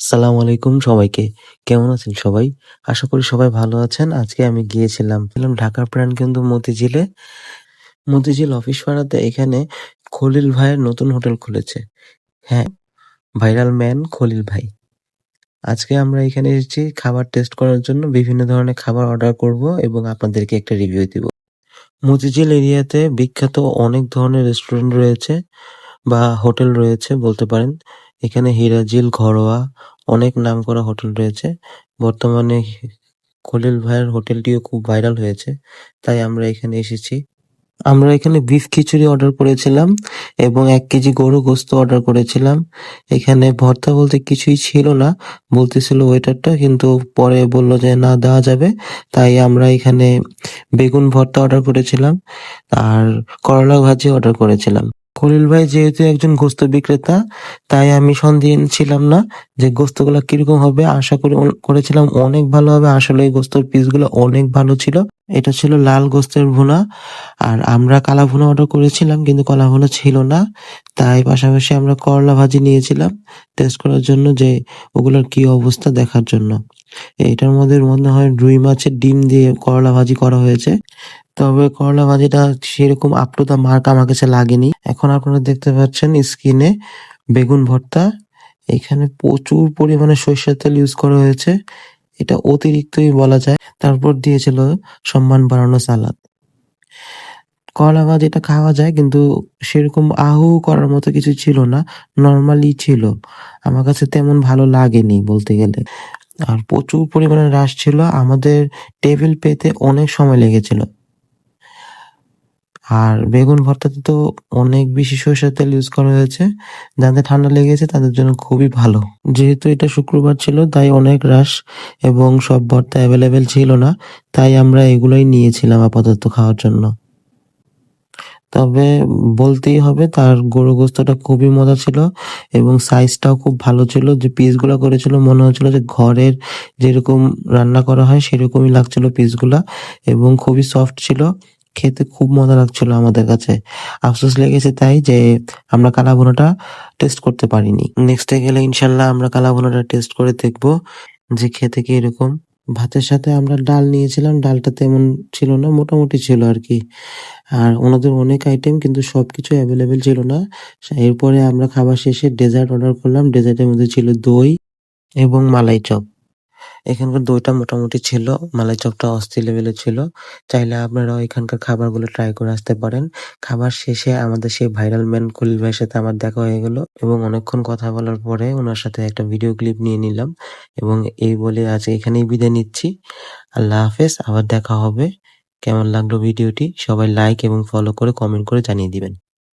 সালাম আলাইকুম সবাইকে। কেমন আছেন সবাই? আশা করি সবাই ভালো আছেন। আজকে আমি গিয়েছিলাম ছিলাম ঢাকার প্রাণকেন্দ্র মতিঝিলে। মতিঝিল অফিস পাড়াতে এখানে খলিল ভাইয়ের নতুন হোটেল খুলেছে। হ্যাঁ, ভাইরাল ম্যান খলিল ভাই। আজকে আমরা এখানে এসেছি খাবার টেস্ট করার জন্য বিভিন্ন ধরনের খাবার অর্ডার করব এবং আপনাদেরকে একটা রিভিউ দিব। মতিঝিল এরিয়াতে বিখ্যাত অনেক ধরনের রেস্টুরেন্ট রয়েছে বা হোটেল রয়েছে বলতে পারেন। এখানে হিরাজিল, ঘরোয়া অনেক নামকরা হোটেল রয়েছে। বর্তমানে খলিল ভাইয়ের হোটেলটিও খুব ভাইরাল হয়েছে। তাই আমরা এখানে এসেছি। আমরা এখানে বিফ খিচুড়ি অর্ডার করেছিলাম এবং এক কেজি গরু গোস্ত অর্ডার করেছিলাম। এখানে ভর্তা বলতে কিছুই ছিল না বলতেছিল ওয়েটারটা কিন্তু পরে বলল যে না দেওয়া যাবে তাই আমরা এখানে বেগুন ভর্তা অর্ডার করেছিলাম আর করলা ভাজি অর্ডার করেছিলাম খলিল ভাই যেহেতু একজন গোস্ত বিক্রেতা, তাই আমি সন্দিহান ছিলাম না যে গোস্তগুলো কীরকম হবে। আশা করে করেছিলাম অনেক ভালো হবে। আসলে এই গোস্তর পিসগুলো অনেক ভালো ছিল। এটা ছিল লাল গোস্তের ভুনা। আর আমরা কালা ভুনা অর্ডার করেছিলাম, কিন্তু কলা ভুনা ছিল না। তাই পাশাপাশি আমরা করলা ভাজি নিয়েছিলাম টেস্ট করার জন্য যে ওগুলোর কি অবস্থা দেখার জন্য। এটার মধ্যে মনে হয় রুই মাছের ডিম দিয়ে করলা ভাজি করা হয়েছে। তবে করলা ভাজিটা সেরকম আপ টু দা মার্ক আমার কাছে লাগেনি। এখন আপনারা দেখতে পাচ্ছেন স্কিনে বেগুন ভর্তা। এখানে প্রচুর পরিমাণে সরিষার তেল ইউজ করা হয়েছে। এটা অতিরিক্তই বলা যায়। তারপর দিয়েছিল সম্মান বাড়ানো সালাদ। কলা ভাজিটা খাওয়া যায় কিন্তু সেরকম আহু করার মতো কিছু ছিল না। নর্মালি ছিল। আমার কাছে তেমন ভালো লাগেনি বলতে গেলে। আর প্রচুর পরিমাণে রাশ ছিল। আমাদের টেবিল পেতে অনেক সময় লেগেছিল। আর বেগুন ভর্তাতে তো অনেক বেশি সরিষার তেল ইউজ করা হয়েছে। যাদের ঠান্ডা লেগেছে, তাদের জন্য খুবই ভালো। যেহেতু এটা শুক্রবার ছিল, তাই অনেক রাশ এবং সব ভর্তা অ্যাভেলেবেল ছিল না, তাই আমরা এগুলোই নিয়েছিলাম আপাতত খাওয়ার জন্য। তবে বলতেই হবে, তার গরু গোস্তটা খুবই মজা ছিল এবং সাইজটাও খুব ভালো ছিল। যে পিসগুলো করেছিল, মনে হচ্ছিল যে ঘরের যেরকম রান্না করা হয়, সেরকমই লাগছিল পিসগুলা এবং খুবই সফট ছিল। খেতে খুব মজা লাগছিল আমাদের কাছে। আফসোস লেগেছে তাই যে আমরা কালা ভুনাটা টেস্ট করতে পারিনি। নেক্সটে গেলে ইনশাল্লাহ আমরা কালা ভুনাটা টেস্ট করে দেখব যে খেতে কি এরকম ভাতের সাথে আমরা ডাল নিয়েছিলাম, ডালটা তেমন ছিল না, মোটামুটি ছিল আর কি। আর ওনাদের অনেক আইটেম কিন্তু সবকিছু অ্যাভেলেবেল ছিল না। এরপরে আমরা খাবার শেষে ডেজার্ট অর্ডার করলাম। ডেজার্টের মধ্যে ছিল দই এবং মালাই চপ। এখানকার দইটা মোটামুটি ছিল, মালাই চপটা অস্থির লেভেলের ছিল। চাইলে আপনারাও এখানকার খাবারগুলো ট্রাই করে আসতে পারেন। খাবার শেষে আমাদের সেই ভাইরাল ম্যান খলিল ভাইয়ের সাথে আমার দেখা হয়ে গেল এবং অনেকক্ষণ কথা বলার পরে ওনার সাথে একটা ভিডিও ক্লিপ নিয়ে নিলাম এবং এই বলে আজ এখানেই বিদায় নিচ্ছি। আল্লাহ হাফেজ, আবার দেখা হবে। কেমন লাগল ভিডিওটি সবাই লাইক এবং ফলো করে কমেন্ট করে জানিয়ে দিবেন।